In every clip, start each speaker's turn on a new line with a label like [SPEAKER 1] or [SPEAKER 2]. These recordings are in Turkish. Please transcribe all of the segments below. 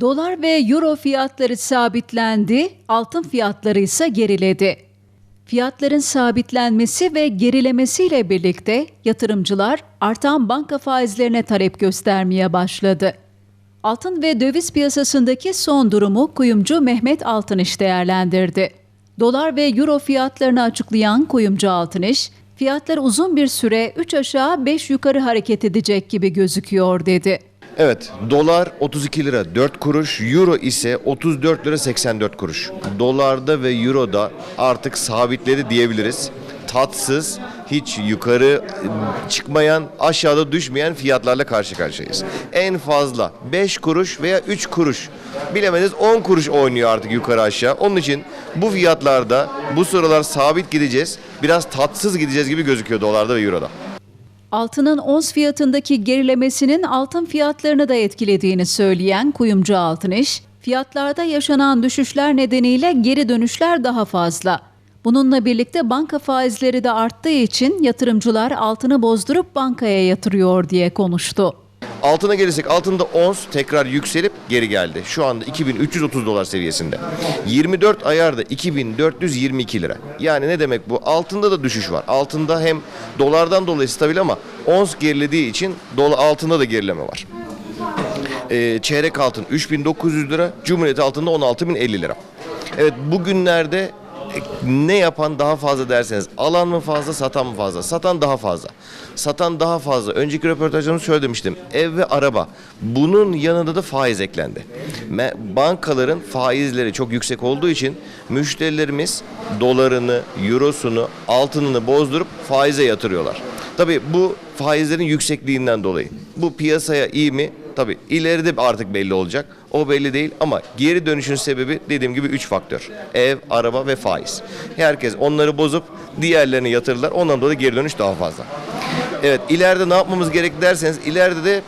[SPEAKER 1] Dolar ve euro fiyatları sabitlendi, altın fiyatları ise geriledi. Fiyatların sabitlenmesi ve gerilemesiyle birlikte yatırımcılar artan banka faizlerine talep göstermeye başladı. Altın ve döviz piyasasındaki son durumu kuyumcu Mehmet Altınış değerlendirdi. Dolar ve euro fiyatlarını açıklayan kuyumcu Altınış, fiyatlar uzun bir süre 3 aşağı 5 yukarı hareket edecek gibi gözüküyor dedi.
[SPEAKER 2] Evet, dolar 32 lira 4 kuruş, euro ise 34 lira 84 kuruş. Dolarda ve euroda artık sabitledi diyebiliriz. Tatsız, hiç yukarı çıkmayan, aşağıda düşmeyen fiyatlarla karşı karşıyayız. En fazla 5 kuruş veya 3 kuruş, bilemediniz 10 kuruş oynuyor artık yukarı aşağı. Onun için bu fiyatlarda bu sıralar sabit gideceğiz. Biraz tatsız gideceğiz gibi gözüküyor dolarda ve euroda.
[SPEAKER 1] Altının ons fiyatındaki gerilemesinin altın fiyatlarını da etkilediğini söyleyen kuyumcu Altınış, fiyatlarda yaşanan düşüşler nedeniyle geri dönüşler daha fazla. Bununla birlikte banka faizleri de arttığı için yatırımcılar altını bozdurup bankaya yatırıyor diye konuştu.
[SPEAKER 2] Altına gelirsek altında ons tekrar yükselip geri geldi. Şu anda 2330 dolar seviyesinde. 24 ayarda 2422 lira. Yani ne demek bu? Altında da düşüş var. Altında hem dolardan dolayı stabil ama ons gerilediği için dola, altında da gerileme var. Ee, çeyrek altın 3900 lira, Cumhuriyet altında 16050 lira. Evet bugünlerde ne yapan daha fazla derseniz alan mı fazla satan mı fazla? Satan daha fazla. Satan daha fazla. Önceki röportajımda şöyle demiştim ev ve araba. Bunun yanında da faiz eklendi. Bankaların faizleri çok yüksek olduğu için müşterilerimiz dolarını eurosunu altınını bozdurup faize yatırıyorlar. Tabi bu faizlerin yüksekliğinden dolayı. Bu piyasaya iyi mi? Tabii ileride artık belli olacak. O belli değil ama geri dönüşün sebebi dediğim gibi 3 faktör. Ev, araba ve faiz. Herkes onları bozup diğerlerini yatırırlar. Ondan dolayı geri dönüş daha fazla. Evet ileride ne yapmamız gerek derseniz ileride de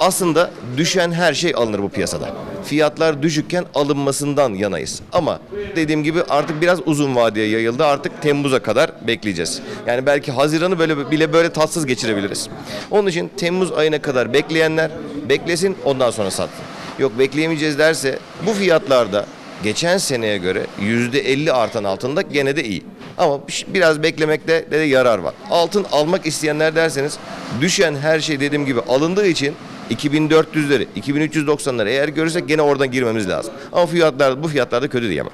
[SPEAKER 2] aslında düşen her şey alınır bu piyasada. Fiyatlar düşükken alınmasından yanayız. Ama dediğim gibi artık biraz uzun vadeye yayıldı. Artık Temmuz'a kadar bekleyeceğiz. Yani belki Haziran'ı böyle bile böyle tatsız geçirebiliriz. Onun için Temmuz ayına kadar bekleyenler beklesin ondan sonra satsın. Yok bekleyemeyeceğiz derse bu fiyatlarda geçen seneye göre %50 artan altında gene de iyi. Ama biraz beklemekte de yarar var. Altın almak isteyenler derseniz düşen her şey dediğim gibi alındığı için 2400'leri, 2390'ları eğer görürsek gene oradan girmemiz lazım. Ama fiyatlar bu fiyatlarda kötü diyemem.